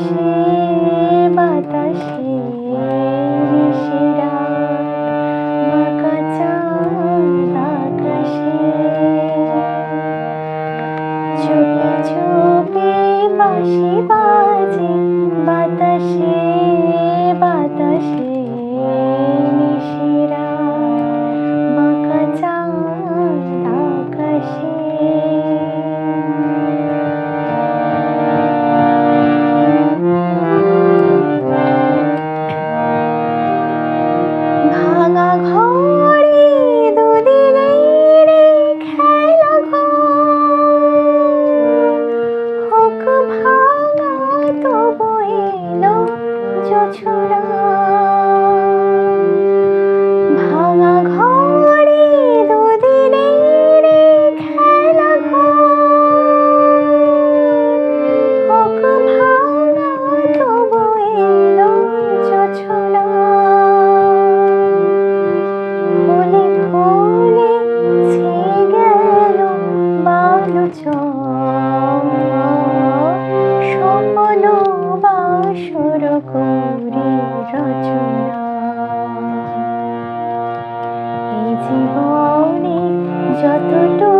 Amen. করি রচনা। এই জীবনে যতটুকু